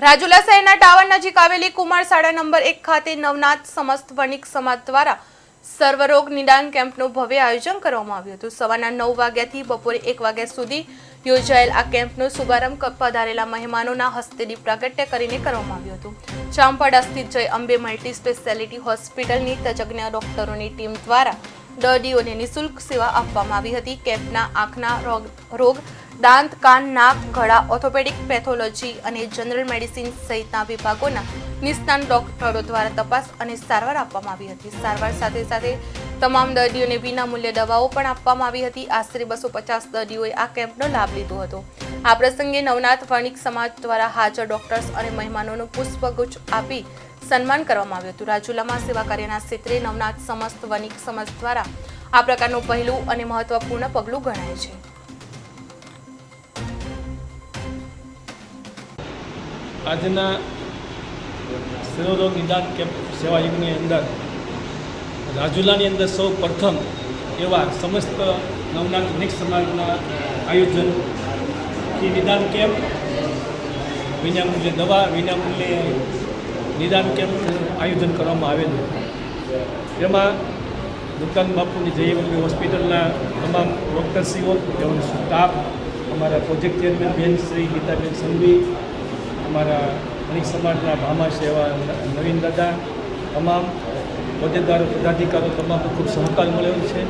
રાજુલા શહેરના ટાવર નજીક આવેલી કુમાર શાળા નંબર એક ખાતે નવનાથ સમસ્ત વણિક સમાજ દ્વારા સર્વરોગ નિદાન કેમ્પનું ભવ્ય આયોજન કરવામાં આવ્યું હતું. સવારના નવ વાગ્યાથી બપોરે એક વાગ્યા સુધી યોજાયેલ આ કેમ્પનો શુભારંભ પધારેલા મહેમાનોના હસ્તેની પ્રાગટ્ય કરીને કરવામાં આવ્યું હતું. ચાંપાડા સ્થિત જય અંબે મલ્ટી સ્પેશિયાલિટી હોસ્પિટલની તજજ્ઞ ડોક્ટરોની ટીમ દ્વારા દર્દીઓને નિઃશુલ્ક સેવા આપવામાં આવી હતી. કેમ્પના આંખના રોગ દાંત, કાન, નાક, ગળા ઓર્થોપેડિક પેથોલોજી અને જનરલ મેડિસિન સહિતના વિભાગોના નિષ્ણાત ડોક્ટરો દ્વારા તપાસ અને સારવાર આપવામાં આવી હતી. સારવાર સાથે સાથે તમામ દર્દીઓને વિનામૂલ્યે દવાઓ પણ આપવામાં આવી હતી. આશરે બસો પચાસ દર્દીઓએ આ કેમ્પનો લાભ લીધો હતો. આ પ્રસંગે નવનાથ વણિક સમાજ દ્વારા હાજર ડોક્ટર્સ અને મહેમાનોનું પુષ્પગુચ્છ આપી સન્માન કરવામાં આવ્યું હતું. રાજુલામાં સેવા કાર્યના ક્ષેત્રે નવનાથ સમસ્ત વણિક સમાજ દ્વારા આ પ્રકારનું પહેલું અને મહત્વપૂર્ણ પગલું ગણાય છે. આજના સર્વરોગ નિદાન કેમ્પ સેવા યુગની અંદર, રાજુલાની અંદર સૌ પ્રથમ એવા સમસ્ત નવનાથ અનેક સમાજના આયોજન. નિદાન કેમ્પ વિનામૂલ્યે દવા, વિનામૂલ્યે નિદાન કેમ્પ આયોજન કરવામાં આવેલું? એમાં દુકાન બાપુની જયવલ્લી હોસ્પિટલના તમામ ડૉક્ટરશ્રીઓ તેમનો સ્ટાફ અમારા પ્રોજેક્ટ ચેરમેન બેન શ્રી ગીતાબેન સંઘવી, અમારા અનેક સમાજના ભામા સેવા નવીન દાદા, તમામ હોદ્દેદારો પદાધિકારો તમામનો ખૂબ સહકાર મળેલો છે.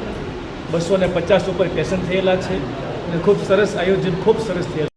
બસો ને પચાસ ઉપર પેશન થયેલા છે અને ખૂબ સરસ આયોજન, ખૂબ સરસ થયેલું